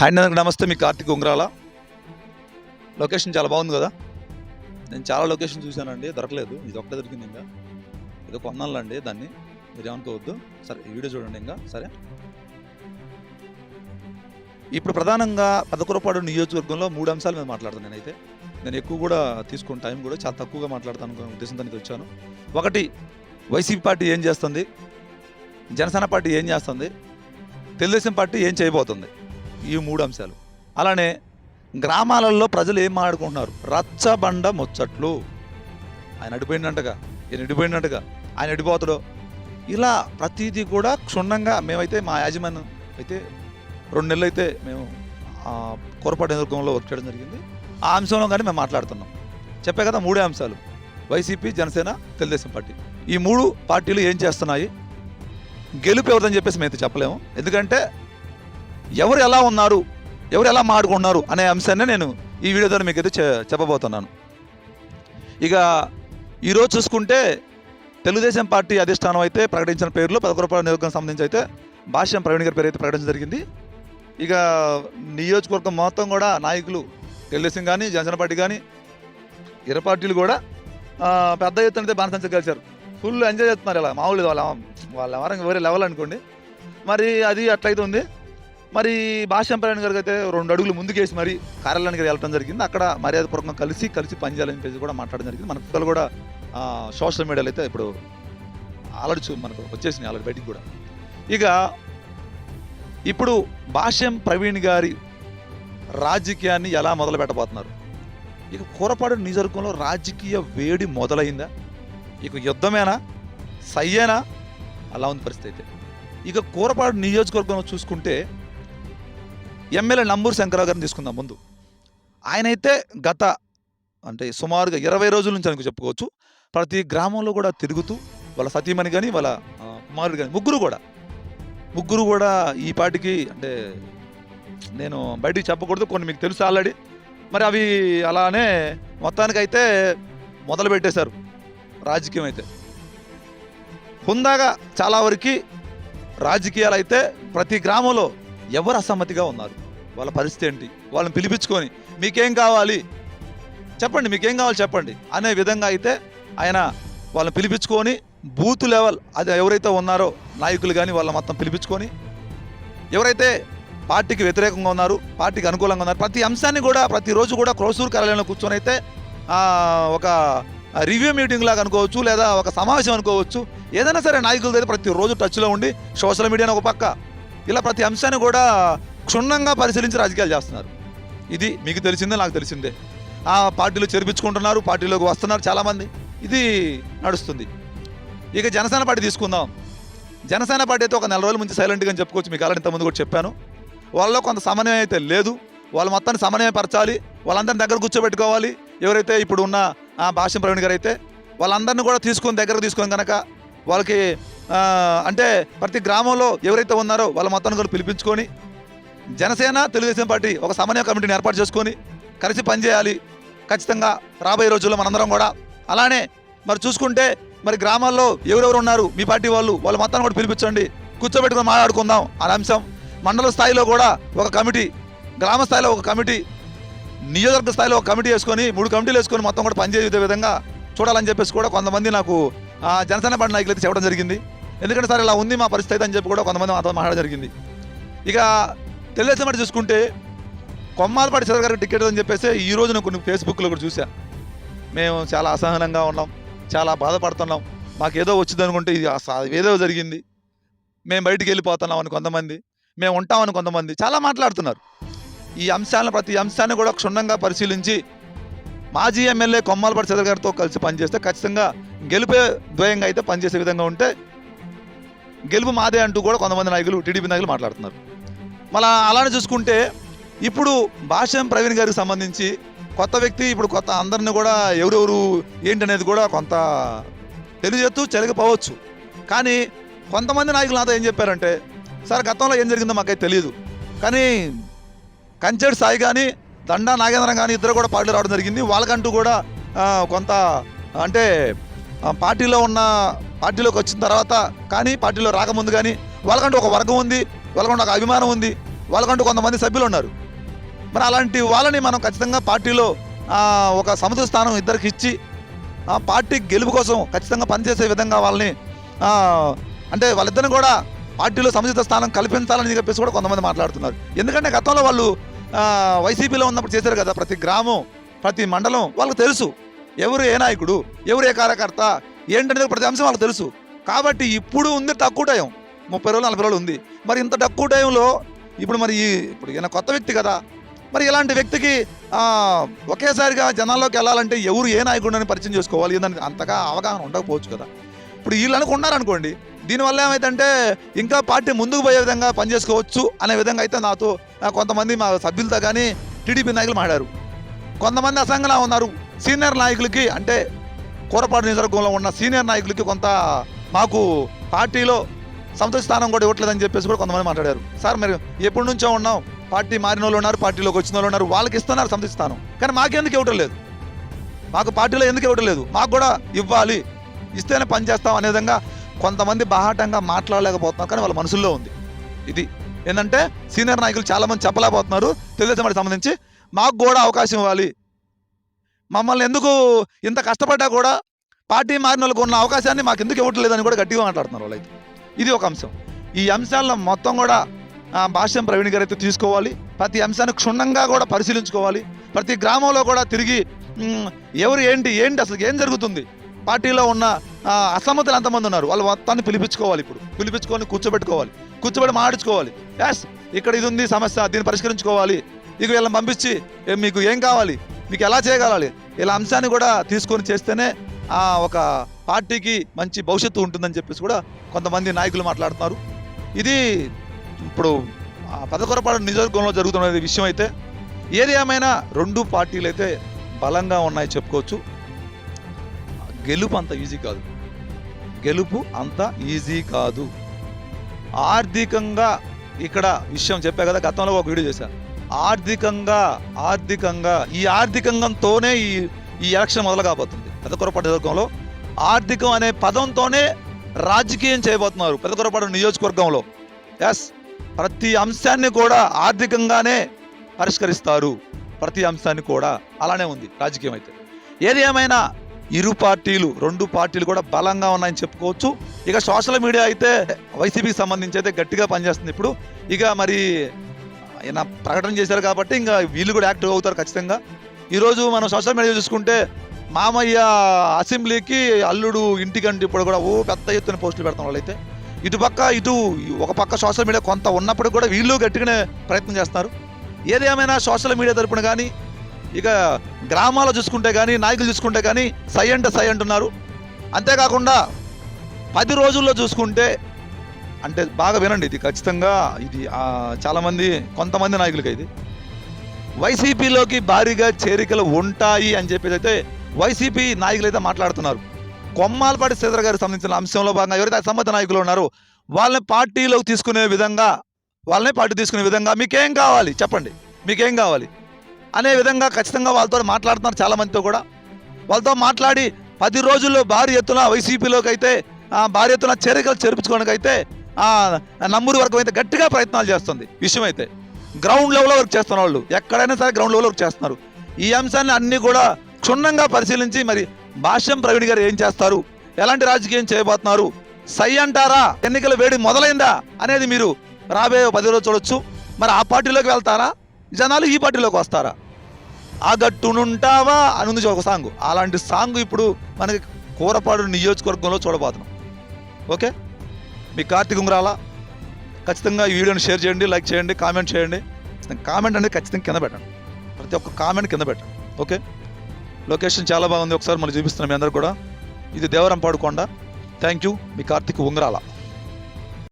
Hi అందరికి నమస్తే మీ కార్తిక్ ఉంగరాల. Location చాలా బాగుంది కదా? నేను చాలా లొకేషన్ చూశానండి. దొరకలేదు. ఇది ఒక్కటే దొరికింది ఇంకా. ఏదో కొన్నాళ్ళండి దాన్ని. మీరేమనుకోవద్దు సరే ఈ వీడియో చూడండి ఇంకా. సరే. ఇప్పుడు ప్రధానంగా పదకొరపాడు నియోజకవర్గంలో మూడు అంశాల మీద మాట్లాడతాను నేనైతే. నేను ఎక్కువ కూడా తీసుకున్న టైం కూడా చాలా తక్కువగా మాట్లాడతాను ఉద్దేశంతో అయితే వచ్చాను. ఒకటి వైసీపీ పార్టీ ఏం చేస్తుంది? జనసేన పార్టీ ఏం చేస్తుంది? తెలుగుదేశం పార్టీ ఏం చేయబోతుంది? ఈ మూడు అంశాలు. అలానే గ్రామాలలో ప్రజలు ఏం మాట్లాడుకుంటున్నారు? రచ్చబండ ముచ్చట్లు. ఆయన అడిపోయినట్టుగా ఈయన అడిపోయినట్టుగా ఆయన అడిపోతాడు ఇలా ప్రతిదీ కూడా క్షుణ్ణంగా మేమైతే మా యాజమాన్యం అయితే రెండు నెలలు అయితే మేము కోరపాటు కొరపాటు నియోజకవర్గంలో వర్క్ చేయడం జరిగింది. ఆ అంశంలో కానీ మేము మాట్లాడుతున్నాం. చెప్పే కదా మూడే అంశాలు. వైసీపీ జనసేన తెలుగుదేశం పార్టీ. ఈ మూడు పార్టీలు ఏం చేస్తున్నాయి? గెలుపు ఎవరిదని చెప్పేసి మేము అయితే చెప్పలేము. ఎందుకంటే ఎవరు ఎలా ఉన్నారు ఎవరు ఎలా మాడుకున్నారు అనే అంశాన్ని నేను ఈ వీడియో ద్వారా మీకు అయితే చెప్పబోతున్నాను. ఇక ఈరోజు చూసుకుంటే తెలుగుదేశం పార్టీ అధిష్టానం అయితే ప్రకటించిన పేర్లు పదకొరపాడు నియోజకవర్గం సంబంధించి అయితే భాష్యం ప్రవీణ్ గారి పేరు అయితే ప్రకటించడం జరిగింది. ఇక నియోజకవర్గం మొత్తం కూడా నాయకులు తెలుగుదేశం కానీ జనసేన పార్టీ కానీ ఇరు పార్టీలు కూడా పెద్ద ఎత్తున అయితే బాణసంచ కలిశారు. ఫుల్ ఎంజాయ్ చేస్తున్నారు ఇలా. మామూలు వాళ్ళ వాళ్ళ ఎవరైనా వేరే లెవెల్ అనుకోండి. మరి అది అట్లయితే ఉంది. మరి భాష్యంపరాయణ గారికి అయితే రెండు అడుగులు ముందుకేసి మరి కార్యాలయానికి వెళ్ళడం జరిగింది. అక్కడ మర్యాదపూర్వకంగా కలిసి కలిసి పనిచేయాలని చెప్పేసి కూడా మాట్లాడడం జరిగింది. మన పిల్లలు కూడా సోషల్ మీడియాలో అయితే ఇప్పుడు ఆల్రెడీ మనకు వచ్చేసినాయి ఆల్రెడీ బయటికి కూడా. ఇక ఇప్పుడు భాష్యం ప్రవీణ్ గారి రాజకీయాన్ని ఎలా మొదలు పెట్టబోతున్నారు? ఇక కూరపాడు నియోజకవర్గంలో రాజకీయ వేడి మొదలైందా? ఇక యుద్ధమేనా? సయ్యేనా? అలా ఉంది పరిస్థితి అయితే. ఇక కూరపాడు నియోజకవర్గంలో చూసుకుంటే ఎమ్మెల్యే నంబూరు శంకరరావు గారిని తీసుకుందాం ముందు. ఆయన అయితే గత అంటే సుమారుగా ఇరవై రోజుల నుంచి అనుకు చెప్పుకోవచ్చు. ప్రతి గ్రామంలో కూడా తిరుగుతూ వాళ్ళ సతీమణి కానీ వాళ్ళ కుమారుడు కానీ ముగ్గురు కూడా. ముగ్గురు కూడా ఈ పాటికి అంటే నేను బయటికి చెప్పకూడదు కొన్ని మీకు తెలుసు ఆల్రెడీ. మరి అవి అలానే మొత్తానికైతే మొదలు పెట్టేశారు. రాజకీయం అయితే. హుందాగా చాలా వరకు రాజకీయాలు అయితే ప్రతి గ్రామంలో ఎవరు అసమ్మతిగా ఉన్నారు? వాళ్ళ పరిస్థితి ఏంటి? వాళ్ళని పిలిపించుకొని మీకేం కావాలి? చెప్పండి మీకేం కావాలి చెప్పండి. అనే విధంగా అయితే ఆయన వాళ్ళని పిలిపించుకొని బూత్ లెవెల్ అది ఎవరైతే ఉన్నారో నాయకులు కానీ వాళ్ళ మొత్తం పిలిపించుకొని ఎవరైతే పార్టీకి వ్యతిరేకంగా ఉన్నారు పార్టీకి అనుకూలంగా ఉన్నారు ప్రతి అంశాన్ని కూడా ప్రతిరోజు కూడా క్రోసూరు కార్యాలయంలో కూర్చొని అయితే ఒక రివ్యూ మీటింగ్ లాగా అనుకోవచ్చు లేదా ఒక సమావేశం అనుకోవచ్చు. ఏదైనా సరే నాయకులతో ప్రతిరోజు టచ్లో ఉండి సోషల్ మీడియాని ఒక పక్క. ఇలా ప్రతి అంశాన్ని కూడా క్షుణ్ణంగా పరిశీలించి రాజకీయాలు చేస్తున్నారు. ఇది మీకు తెలిసిందే నాకు తెలిసిందే. ఆ పార్టీలో చేర్పించుకుంటున్నారు పార్టీలోకి వస్తున్నారు చాలామంది. ఇది నడుస్తుంది. ఇక జనసేన పార్టీ తీసుకుందాం. జనసేన పార్టీ అయితే ఒక నెల రోజుల ముందు సైలెంట్గా అని చెప్పుకోవచ్చు. మీకు ఆల్రెడీ ఇంతకుముందు కూడా చెప్పాను. వాళ్ళలో కొంత సమన్వయం అయితే లేదు. వాళ్ళ మొత్తాన్ని సమన్వయపరచాలి. వాళ్ళందరిని దగ్గర కూర్చోబెట్టుకోవాలి. ఎవరైతే ఇప్పుడు ఉన్న ఆ భాష్యం ప్రవీణ్ గారు అయితే వాళ్ళందరినీ కూడా తీసుకొని దగ్గర తీసుకొని కనుక వాళ్ళకి అంటే ప్రతి గ్రామంలో ఎవరైతే ఉన్నారో వాళ్ళ మొత్తాన్ని కూడా పిలిపించుకొని జనసేన తెలుగుదేశం పార్టీ ఒక సమన్వయ కమిటీని ఏర్పాటు చేసుకొని కలిసి పనిచేయాలి. ఖచ్చితంగా రాబోయే రోజుల్లో మనందరం కూడా. అలానే మరి చూసుకుంటే మరి గ్రామాల్లో ఎవరెవరు ఉన్నారు మీ పార్టీ వాళ్ళు వాళ్ళ మొత్తాన్ని కూడా పిలిపించండి. కూర్చోబెట్టుకొని మాట్లాడుకుందాం అనే అంశం. మండల స్థాయిలో కూడా ఒక కమిటీ గ్రామ స్థాయిలో ఒక కమిటీ నియోజకవర్గ స్థాయిలో ఒక కమిటీ వేసుకొని మూడు కమిటీలు వేసుకొని మొత్తం కూడా పనిచేసే విధంగా చూడాలని చెప్పేసి కూడా కొంతమంది నాకు ఆ, జనసేన పార్టీ నాయకులు అయితే చెప్పడం జరిగింది. ఎందుకంటే సార్ ఇలా ఉంది మా పరిస్థితి అని చెప్పి కూడా కొంతమంది మాతో మాట్లాడడం జరిగింది. ఇక తెలుగుదేశం పార్టీ చూసుకుంటే కొమ్మాలపాటి చంద్ర గారికి టికెట్ అని చెప్పేసి ఈ రోజున కొన్ని ఫేస్బుక్లో కూడా చూసా మేము చాలా అసహనంగా ఉన్నాం చాలా బాధపడుతున్నాం. మాకు ఏదో వచ్చింది అనుకుంటే ఇది ఏదో జరిగింది. మేము బయటికి వెళ్ళిపోతున్నాం అని కొంతమంది మేము ఉంటామని కొంతమంది చాలా మాట్లాడుతున్నారు. ఈ అంశాలను ప్రతి అంశాన్ని కూడా క్షుణ్ణంగా పరిశీలించి మాజీ ఎమ్మెల్యే కొమ్మాలపాటి చంద్ర గారితో కలిసి పనిచేస్తే ఖచ్చితంగా గెలిపే ద్వయంగా అయితే పనిచేసే విధంగా ఉంటే గెలుపు మాదే అంటూ కూడా కొంతమంది నాయకులు టీడీపీ నాయకులు మాట్లాడుతున్నారు. మళ్ళీ అలానే చూసుకుంటే ఇప్పుడు భాష్యం ప్రవీణ్ గారికి సంబంధించి కొత్త వ్యక్తి ఇప్పుడు కొత్త అందరిని కూడా ఎవరెవరు ఏంటనేది కూడా కొంత తెలియజేస్తూ చెరగపోవచ్చు కానీ కొంతమంది నాయకులు నాతో ఏం చెప్పారంటే సార్ గతంలో ఏం జరిగిందో మాకైతే తెలియదు కానీ కంచెడు సాయి కానీ దండా నాగేంద్రం కానీ ఇద్దరు కూడా పార్టీలో రావడం జరిగింది. వాళ్ళకంటూ కూడా కొంత అంటే పార్టీలో ఉన్న పార్టీలోకి వచ్చిన తర్వాత కానీ పార్టీలో రాకముందు కానీ వాళ్ళకంటూ ఒక వర్గం ఉంది. వాళ్ళకంటూ ఒక అభిమానం ఉంది వాళ్ళకంటూ కొంతమంది సభ్యులు ఉన్నారు. మరి అలాంటి వాళ్ళని మనం ఖచ్చితంగా పార్టీలో ఒక సముద్ర స్థానం ఇద్దరికి ఇచ్చి ఆ పార్టీ గెలుపు కోసం ఖచ్చితంగా పనిచేసే విధంగా వాళ్ళని అంటే వాళ్ళిద్దరిని కూడా పార్టీలో సముచిత స్థానం కల్పించాలని చెప్పేసి కూడా కొంతమంది మాట్లాడుతున్నారు. ఎందుకంటే గతంలో వాళ్ళు వైసీపీలో ఉన్నప్పుడు చేశారు కదా ప్రతి గ్రామం ప్రతి మండలం వాళ్ళకి తెలుసు. ఎవరు ఏ నాయకుడు ఎవరు ఏ కార్యకర్త ఏంటనేది ప్రతి అంశం వాళ్ళకి తెలుసు. కాబట్టి ఇప్పుడు ఉంది తక్కువ టైం. ముప్పై రోజులు నలభై రోజులు ఉంది. మరి ఇంత తక్కువ టైంలో ఇప్పుడు మరి ఇప్పుడు ఈయన కొత్త వ్యక్తి కదా. మరి ఇలాంటి వ్యక్తికి ఒకేసారిగా జనాల్లోకి వెళ్ళాలంటే ఎవరు ఏ నాయకుడిని పరిచయం చేసుకోవాలి. దానికి అంతగా అవగాహన ఉండకపోవచ్చు కదా. ఇప్పుడు వీళ్ళు అనుకున్నారనుకోండి దీనివల్ల ఏమైందంటే ఇంకా పార్టీ ముందుకు పోయే విధంగా పనిచేసుకోవచ్చు అనే విధంగా అయితే నాతో కొంతమంది మా సభ్యులతో కానీ టీడీపీ నాయకులు మాట్లాడారు. కొంతమంది అసంగలా ఉన్నారు. సీనియర్ నాయకులకి అంటే కూరపాటు నియోజకవర్గంలో ఉన్న సీనియర్ నాయకులకి కొంత మాకు పార్టీలో సంతృప్తి స్థానం కూడా ఇవ్వట్లేదని చెప్పేసి కూడా కొంతమంది మాట్లాడారు. సార్ మీరు ఎప్పటి నుంచో ఉన్నాం. పార్టీ మారిన వాళ్ళు ఉన్నారు పార్టీలోకి వచ్చిన వాళ్ళు ఉన్నారు. వాళ్ళకి ఇస్తున్నారు సంతృప్తి స్థానం. కానీ మాకెందుకు ఇవ్వటం లేదు? మాకు పార్టీలో ఎందుకు ఇవ్వటం లేదు? మాకు కూడా ఇవ్వాలి. ఇస్తేనే పని చేస్తాం అనే విధంగా కొంతమంది బాహాటంగా మాట్లాడలేకపోతున్నారు కానీ వాళ్ళ మనసుల్లో ఉంది. ఇది ఏంటంటే సీనియర్ నాయకులు చాలామంది చెప్పలేకపోతున్నారు. తెలుగుదేశం వాటికి సంబంధించి మాకు కూడా అవకాశం ఇవ్వాలి. మమ్మల్ని ఎందుకు ఇంత కష్టపడ్డా కూడా పార్టీ మారిన వాళ్ళకు ఉన్న అవకాశాన్ని మాకు ఎందుకు ఇవ్వట్లేదని కూడా గట్టిగా మాట్లాడుతున్నారు వాళ్ళైతే. ఇది ఒక అంశం. ఈ అంశాలను మొత్తం కూడా భాష్యం ప్రవీణ్ గారు అయితే తీసుకోవాలి. ప్రతి అంశాన్ని క్షుణ్ణంగా కూడా పరిశీలించుకోవాలి. ప్రతి గ్రామంలో కూడా తిరిగి ఎవరు ఏంటి ఏంటి అసలు ఏం జరుగుతుంది? పార్టీలో ఉన్న అసమ్మతులు ఎంతమంది ఉన్నారు? వాళ్ళు మొత్తాన్ని పిలిపించుకోవాలి ఇప్పుడు. పిలిపించుకొని కూర్చోబెట్టుకోవాలి. కూర్చోబెట్టి మాడించుకోవాలి ఎస్ ఇక్కడ ఇది ఉంది సమస్య దీన్ని పరిష్కరించుకోవాలి. ఇక వీళ్ళని పంపించి మీకు ఏం కావాలి? మీకు ఎలా చేయగలాలి? ఇలా అంశాన్ని కూడా తీసుకొని చేస్తేనే ఒక పార్టీకి మంచి భవిష్యత్తు ఉంటుందని చెప్పేసి కూడా కొంతమంది నాయకులు మాట్లాడుతున్నారు. ఇది ఇప్పుడు పదకొరపాడు నియోజకవర్గంలో జరుగుతున్న విషయం అయితే ఏది ఏమైనా రెండు పార్టీలు అయితే బలంగా ఉన్నాయి చెప్పుకోవచ్చు. గెలుపు అంత ఈజీ కాదు. గెలుపు అంత ఈజీ కాదు. ఆర్థికంగా ఇక్కడ విషయం చెప్పా కదా గతంలో ఒక వీడియో చేశా. ఆర్థికంగా ఆర్థికంగా ఈ ఆర్థికంగాతోనే ఈ ఈ ఎలక్షన్ మొదలు కాబోతుంది పెద్దకొరపాటు నియోజకవర్గంలో ఆర్థికం అనే పదంతోనే రాజకీయం చేయబోతున్నారు పెద్దకొరపాటు నియోజకవర్గంలో. ఎస్ ప్రతి అంశాన్ని కూడా ఆర్థికంగానే పరిష్కరిస్తారు. ప్రతి అంశాన్ని కూడా అలానే ఉంది రాజకీయం అయితే. ఏది ఏమైనా ఇరు పార్టీలు రెండు పార్టీలు కూడా బలంగా ఉన్నాయని చెప్పుకోవచ్చు. ఇక సోషల్ మీడియా అయితే వైసీపీకి సంబంధించి అయితే గట్టిగా పనిచేస్తుంది ఇప్పుడు. ఇక మరి ఆయన ప్రకటన చేశారు కాబట్టి ఇంకా వీళ్ళు కూడా యాక్టివ్ అవుతారు ఖచ్చితంగా. ఈరోజు మనం సోషల్ మీడియా చూసుకుంటే మామయ్య అసెంబ్లీకి అల్లుడు ఇంటికంటే ఇప్పుడు కూడా ఓ పెద్ద ఎత్తున పోస్టులు పెడతాం వాళ్ళైతే. ఇటు పక్క ఇటు ఒక పక్క సోషల్ మీడియా కొంత ఉన్నప్పుడు కూడా వీళ్ళు గట్టిగానే ప్రయత్నం చేస్తున్నారు ఏది ఏమైనా సోషల్ మీడియా తరపున కానీ ఇక గ్రామాల్లో చూసుకుంటే కానీ నాయకులు చూసుకుంటే కానీ సై అంటే సై అంటున్నారు అంతేకాకుండా పది రోజుల్లో చూసుకుంటే అంటే బాగా వినండి ఇది ఖచ్చితంగా ఇది చాలామంది కొంతమంది నాయకులకి ఇది. వైసీపీలోకి భారీగా చేరికలు ఉంటాయి అని చెప్పేసి అయితే వైసీపీ నాయకులు అయితే మాట్లాడుతున్నారు కొమ్మాలపాటి శ్రీధర్ గారికి సంబంధించిన అంశంలో భాగంగా ఎవరైతే అసమ్మత నాయకులు ఉన్నారో వాళ్ళని పార్టీలోకి తీసుకునే విధంగా వాళ్ళని పార్టీ తీసుకునే విధంగా మీకేం కావాలి? చెప్పండి. మీకేం కావాలి? అనే విధంగా ఖచ్చితంగా వాళ్ళతో మాట్లాడుతున్నారు చాలామందితో కూడా. వాళ్ళతో మాట్లాడి పది రోజుల్లో భారీ ఎత్తున వైసీపీలోకి అయితే భారీ ఎత్తున చేరికలు చేర్పించుకోవడానికి అయితే ఆ, నమ్మూరు అయితే గట్టిగా ప్రయత్నాలు చేస్తుంది. విషయం అయితే. గ్రౌండ్ లెవెల్లో వర్క్ చేస్తున్న వాళ్ళు ఎక్కడైనా సరే గ్రౌండ్ లెవెల్లో వర్క్ చేస్తున్నారు. ఈ అంశాన్ని అన్నీ కూడా క్షుణ్ణంగా పరిశీలించి మరి భాష్యం ప్రవీణ్ గారు ఏం చేస్తారు? ఎలాంటి రాజకీయం చేయబోతున్నారు? సై అంటారా? ఎన్నికల వేడి మొదలైందా? అనేది మీరు రాబోయే పది రోజులు చూడొచ్చు. మరి ఆ పార్టీలోకి వెళ్తారా? జనాలు ఈ పార్టీలోకి వస్తారా? ఆ గట్టునుంటావా అని ఉంది ఒక సాంగ్. అలాంటి సాంగ్ ఇప్పుడు మనకి కూరపాడు నియోజకవర్గంలో చూడబోతున్నాం. ఓకే? మీ కార్తీక్ ఉంగరాల ఖచ్చితంగా ఈ వీడియోని షేర్ చేయండి లైక్ చేయండి కామెంట్ చేయండి. కామెంట్ అనేది ఖచ్చితంగా కింద పెట్టండి. ప్రతి ఒక్క కామెంట్ కింద పెట్టండి. ఓకే? లొకేషన్ చాలా బాగుంది. ఒకసారి మనం చూపిస్తున్నాం మీ అందరు కూడా. ఇది దేవరంపాడు కొండ. Thank you me Karthik Ungarala.